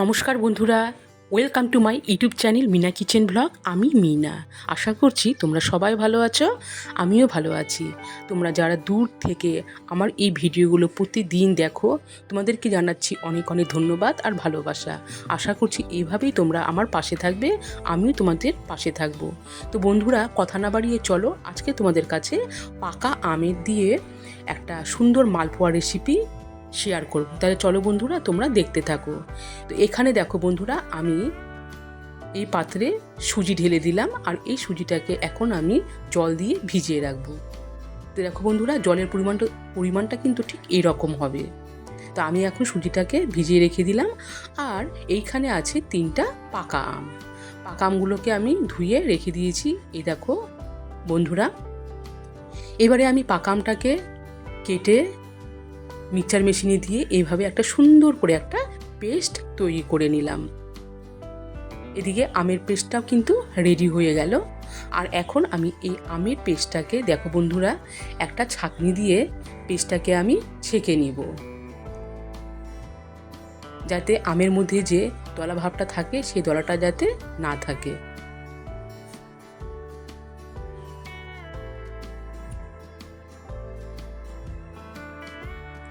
নমস্কার বন্ধুরা, welcome to my YouTube channel Mina kitchen blog. আমি মিনা। আশা করছি তোমরা সবাই ভালো আছো, আমিও ভালো আছি। তোমরা যারা দূর থেকে আমার এই ভিডিওগুলো প্রতিদিন দেখো, তোমাদেরকে জানাচ্ছি অনেক অনেক ধন্যবাদ আর ভালোবাসা। আশা করছি এইভাবেই তোমরা আমার পাশে থাকবে, আমিও তোমাদের পাশে থাকব। তো বন্ধুরা, কথা না বাড়িয়ে চলো, আজকে তোমাদের কাছে পাকা আমের দিয়ে একটা সুন্দর মালপোয়া রেসিপি শেয়ার করব। তাহলে চলো বন্ধুরা, তোমরা দেখতে থাকো। তো এখানে দেখো বন্ধুরা, আমি এই পাত্রে সুজি ঢেলে দিলাম, আর এই সুজিটাকে এখন আমি জল দিয়ে ভিজিয়ে রাখব। তো দেখো বন্ধুরা, জলের পরিমাণটা পরিমাণটা কিন্তু ঠিক এইরকম হবে। তো আমি এখন সুজিটাকে ভিজিয়ে রেখে দিলাম, আর এইখানে আছে তিনটা পাকা আম। পাকা আমগুলোকে আমি ধুয়ে রেখে দিয়েছি। এই দেখো বন্ধুরা, এবারে আমি পাকা আমটাকে কেটে মিক্সচার মেশিনে দিয়ে এইভাবে একটা সুন্দর করে একটা পেস্ট তৈরি করে নিলাম। এদিকে আমের পেস্টটাও কিন্তু রেডি হয়ে গেল। আর এখন আমি এই আমের পেস্টটাকে, দেখো বন্ধুরা, একটা ছাঁকনি দিয়ে পেস্টটাকে আমি ছেঁকে নিব। যাতে আমের মধ্যে যে দলা ভাবটা থাকে, সেই দলাটা যাতে না থাকে।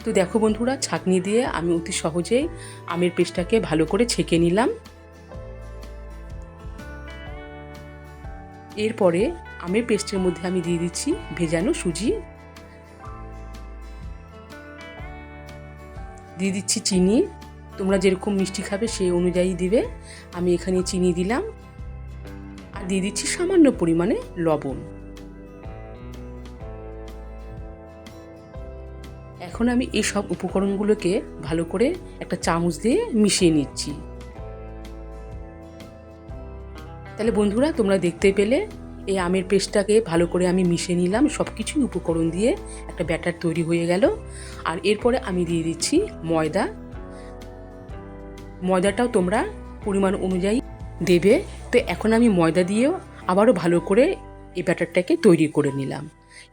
তো দেখো বন্ধুরা, ছাঁকনি দিয়ে আমি অতি সহজেই আমের পেস্টটাকে ভালো করে ছেঁকে নিলাম। এরপরে আমের পেস্টের মধ্যে আমি দিয়ে দিচ্ছি ভেজানো সুজি। দিয়ে দিচ্ছি চিনি। তোমরা যেরকম মিষ্টি খাবে সেই অনুযায়ী দিবে। আমি এখানে চিনি দিলাম। আর দিয়ে দিচ্ছি সামান্য পরিমাণে লবণ। এখন আমি এই সব উপকরণগুলোকে ভালো করে একটা চামচ দিয়ে মিশিয়ে নিচ্ছি। তাহলে বন্ধুরা, তোমরা দেখতে পেলে এই আমের পেস্টটাকে ভালো করে আমি মিশিয়ে নিলাম। সব কিছুই উপকরণ দিয়ে একটা ব্যাটার তৈরি হয়ে গেল। আর এরপরে আমি দিয়ে দিচ্ছি ময়দা। ময়দাটাও তোমরা পরিমাণ অনুযায়ী দেবে। তো এখন আমি ময়দা দিয়েও আবারও ভালো করে এই ব্যাটারটাকে তৈরি করে নিলাম।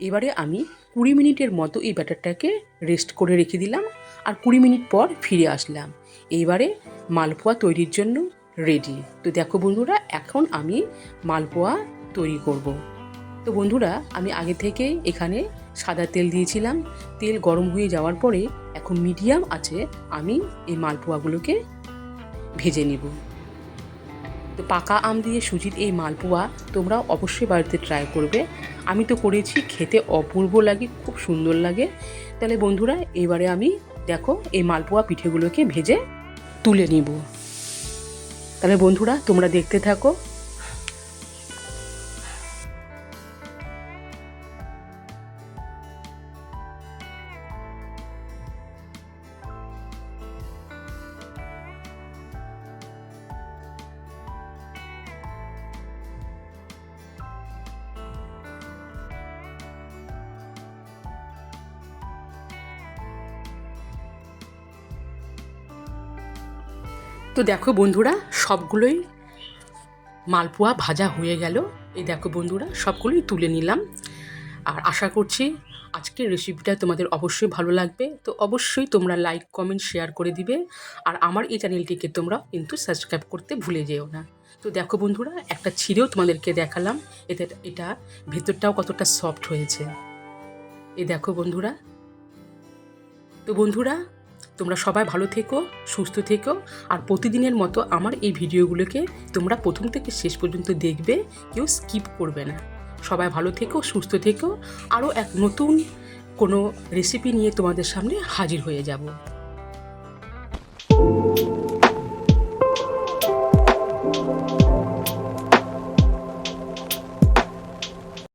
এবারে আমি কুড়ি মিনিটের মতো এই ব্যাটারটাকে রেস্ট করে রেখে দিলাম আর কুড়ি মিনিট পর ফিরে আসলাম। এইবারে মালপোয়া তৈরির জন্য রেডি তো দেখো বন্ধুরা, এখন আমি মালপোয়া তৈরি করব। তো বন্ধুরা, আমি আগে থেকে এখানে সাদা তেল দিয়েছিলাম। তেল গরম হয়ে যাওয়ার পরে এখন মিডিয়াম আছে, আমি এই মালপোয়াগুলোকে ভেজে নেব। পাকা আম দিয়ে সুজির এই মালপোয়া তোমরা অবশ্যই বাড়িতে ট্রাই করবে। আমি তো করেছি, খেতে অপূর্ব লাগে, খুব সুন্দর লাগে। তাহলে বন্ধুরা, এবারে আমি দেখো এই মালপোয়া পিঠেগুলোকে ভেজে তুলে নিব। তাহলে বন্ধুরা, তোমরা দেখতে থাকো। তো দেখো বন্ধুরা, সবগুলোই মালপোয়া ভাজা হয়ে গেল। এই দেখো বন্ধুরা, সবগুলোই তুলে নিলাম। আর আশা করছি আজকের রেসিপিটা তোমাদের অবশ্যই ভালো লাগবে। তো অবশ্যই তোমরা লাইক কমেন্ট শেয়ার করে দিবে। আর আমার এই চ্যানেলটিকে তোমরা কিন্তু সাবস্ক্রাইব করতে ভুলে যেও না। তো দেখো বন্ধুরা, একটা ছিঁড়েও তোমাদেরকে দেখালাম। এতে এটা ভেতরটাও কতটা সফট হয়েছে। এই দেখো বন্ধুরা। তো বন্ধুরা তোমরা সবাই ভালো থেকো, সুস্থ থেকো, আর প্রতিদিনের মতো আমার এই ভিডিওগুলোকে তোমরা প্রথম থেকে শেষ পর্যন্ত দেখবে, কেউ স্কিপ করবে না। সবাই ভালো থেকো, সুস্থ থেকো, আরও এক নতুন কোনো রেসিপি নিয়ে তোমাদের সামনে হাজির হয়ে যাব।